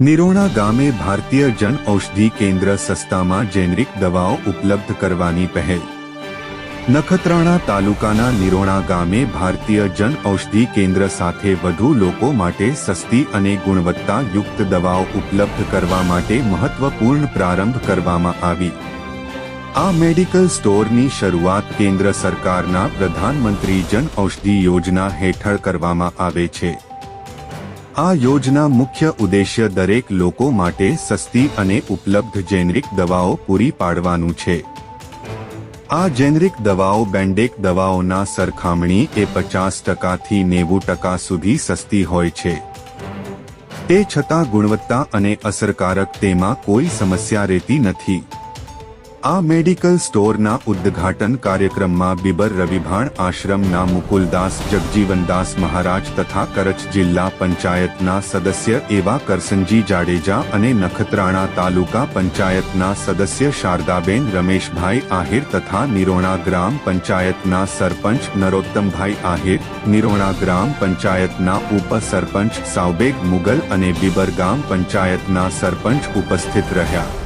નિરોણા ગામે ભારતીય જન ઔષધિ કેન્દ્ર સસ્તામાં જેનરિક દવાઓ ઉપલબ્ધ કરવાની પહેલ. નખત્રાણા તાલુકાના નિરોણા ગામે ભારતીય જન ઔષધિ કેન્દ્ર સાથે વધુ લોકો માટે સસ્તી અને ગુણવત્તાયુક્ત દવાઓ ઉપલબ્ધ કરવા માટે મહત્વપૂર્ણ પ્રારંભ કરવામાં આવી. આ મેડિકલ સ્ટોરની શરૂઆત કેન્દ્ર સરકારના પ્રધાનમંત્રી જન ઔષધિ યોજના હેઠળ કરવામાં આવે છે. આ યોજના મુખ્ય ઉદ્દેશ્ય દરેક લોકો માટે સસ્તી અને ઉપલબ્ધ જેનરિક દવાઓ પૂરી પાડવાનું છે. આ જેનરિક દવાઓ બેન્ડેક દવાઓના સરખામણી એ પચાસ ટકાથી નેવું ટકા સુધી સસ્તી હોય છે. તે છતાં ગુણવત્તા અને અસરકારક તેમાં કોઈ સમસ્યા રહેતી નથી. આ મેડિકલ સ્ટોરના ઉદ્ઘાટન કાર્યક્રમમાં બિબર રવિભાણ આશ્રમના મુકુલદાસ જગજીવનદાસ મહારાજ તથા કરછ જિલ્લા પંચાયતના સદસ્ય એવા કરસનજી જાડેજા અને નખત્રાણા તાલુકા પંચાયતના સદસ્ય શારદાબેન રમેશભાઈ આહિર તથા નિરોણા ગ્રામ પંચાયતના સરપંચ નરોત્તમભાઈ આહિર, નિરોણા ગ્રામ પંચાયતના ઉપસરપંચ સાવબેગ મુગલ અને બિબર ગામ પંચાયતના સરપંચ ઉપસ્થિત રહ્યા.